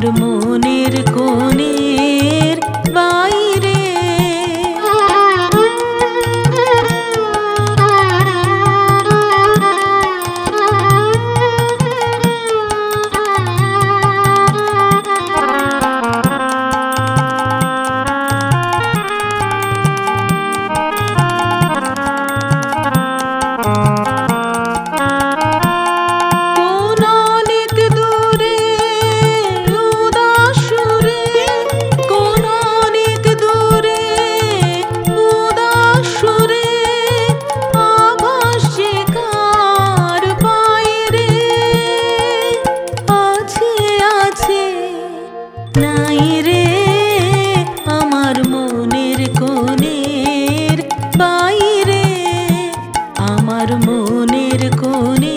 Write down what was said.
আমার মনের কোণে মনের কোণে